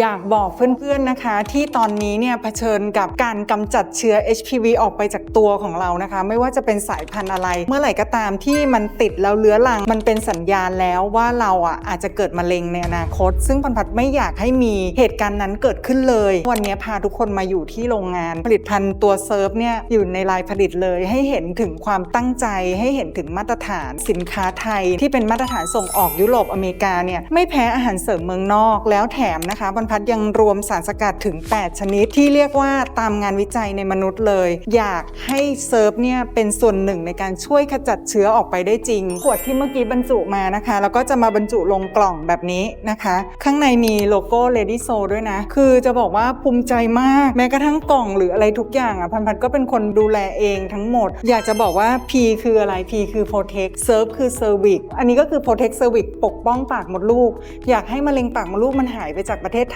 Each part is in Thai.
อยากบอกเพื่อนๆนะคะ ที่ตอนนี้เนี่ยเผชิญกับการกำจัดเชื้อ HPV ออกไปจากตัวของเรานะคะ ไม่ว่าจะเป็นสายพันธุ์อะไร เมื่อไหร่ก็ตามที่มันติดแล้วเลื้อรัง มันเป็นสัญญาณแล้วว่าเราอะอาจจะเกิดมะเร็งในอนาคต ซึ่งพันพัดไม่อยากให้มีเหตุการณ์นั้นเกิดขึ้นเลย วันนี้พาทุกคนมาอยู่ที่โรงงาน ผลิตภัณฑ์ตัวเซิร์ฟเนี่ยอยู่ในลายผลิตเลย ให้เห็นถึงความตั้งใจให้เห็นถึงมาตรฐานสินค้าไทย ที่เป็นมาตรฐานส่งออกยุโรปอเมริกาเนี่ยไม่แพ้อาหารเสริมเมืองนอกแล้วแถมนะคะบรรพัดยังรวมสารสกัดถึง 8 ชนิดที่เรียกว่าตามงานวิจัยในมนุษย์เลย อยากให้เซิร์ฟเนี่ยเป็นส่วนหนึ่งในการช่วยขจัดเชื้อออกไปได้จริง ขวดที่เมื่อกี้บรรจุมานะคะ แล้วก็จะมาบรรจุลงกล่องแบบนี้นะคะ ข้างในมีโลโก้ Lady Soul ด้วยนะ คือจะบอกว่าภูมิใจมาก แม้กระทั่งกล่องหรืออะไรทุกอย่างอะพันพันก็เป็นคนดูแลเองทั้งหมด อยากจะบอกว่า P คืออะไร P คือ Protect Serve คือ Cervix อันนี้ก็คือ Protect Cervix ปกป้องปากมดลูก อยากให้มะเร็งปากมดลูกมันหายไปจากประเทศไทย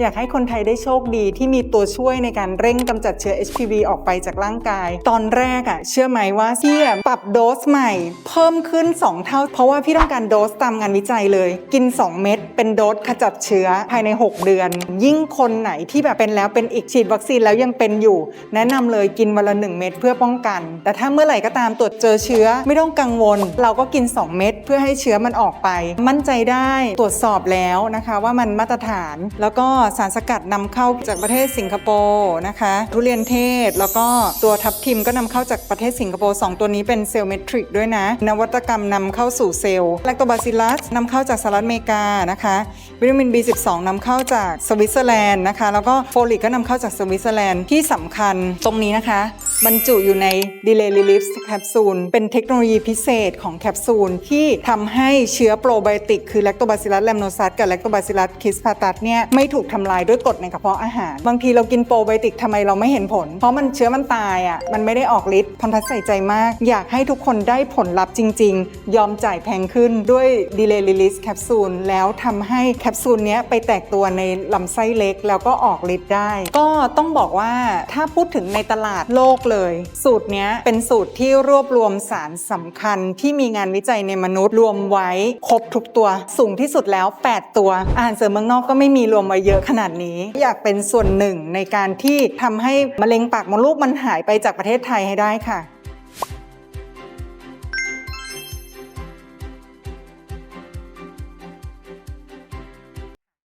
อยากให้คนไทยได้โชคดีที่มีตัวช่วยในการเร่งกำจัดเชื้อ HPV ออกไปจากร่างกาย ตอนแรกอะเชื่อไหมว่าพี่อะปรับโดสใหม่ เพิ่มขึ้น 2 เท่า เพราะว่าพี่ต้องการโดสตามงานวิจัยเลย กิน 2 เม็ดเป็นโดสขจัดเชื้อภายใน 6 เดือน ยิ่งคนไหนที่แบบเป็นแล้วเป็นอีกฉีดวัคซีนแล้วยังเป็นอยู่ แนะนำเลยกินวันละ 1 เม็ดเพื่อป้องกัน แต่ถ้าเมื่อไหร่ก็ตามตรวจเจอเชื้อไม่ต้องกังวล เราก็กิน 2 เม็ดเพื่อให้เชื้อมันออกไป มั่นใจได้ตรวจสอบแล้วนะคะว่ามันมาตรฐานแล้วก็สารสกัดนำเข้าจากประเทศสิงคโปร์นะคะ ทุเรียนเทศ แล้วก็ตัวทับทิมก็นำเข้าจากประเทศสิงคโปร์สองตัวนี้เป็นเซลล์เมทริกด้วยนะ นวัตกรรมนำเข้าสู่เซลล์แลคโตบาซิลัสนำเข้าจากสหรัฐอเมริกานะคะ วิตามิน B12 นำเข้าจากสวิตเซอร์แลนด์นะคะ แล้วก็โฟลิกก็นำเข้าจากสวิตเซอร์แลนด์ที่สำคัญตรงนี้นะคะบรรจุอยู่ใน Delay Relief แคปซูลเป็นเทคโนโลยีพิเศษของแคปซูลที่ทำให้เชื้อโปรไบโอติกคือแลคโตบาซิลัสแลมโนซัสกับแลคโตบาซิลัสคิสพาตัสเนี่ยไม่ถูกทำลายด้วยกรดในกระเพาะอาหาร บางทีเรากินโปรไบโอติกทำไมเราไม่เห็นผล เพราะมันเชื้อมันตายอะมันไม่ได้ออกฤทธิ์พันธัดใส่ใจมาก อยากให้ทุกคนได้ผลลัพธ์จริง ๆ ยอมจ่ายแพงขึ้นด้วย Delay Release แคปซูลแล้วทำให้แคปซูลเนี้ยไปแตกตัวในลำไส้เล็กแล้วก็ออกฤทธิ์ได้ ก็ต้องบอกว่าถ้าพูดถึงในตลาดโลกเลย สูตรนี้เป็นสูตรที่รวบรวมสารสำคัญที่มีงานวิจัยในมนุษย์รวมไว้ครบทุกตัว สูงที่สุดแล้ว 8 ตัว อาหารเสริมเมืองนอกก็ไม่มีรวมมาเยอะขนาดนี้ อยากเป็นส่วนหนึ่งในการที่ทำให้มะเร็งปากมดลูกมันหายไปจากประเทศไทยให้ได้ค่ะ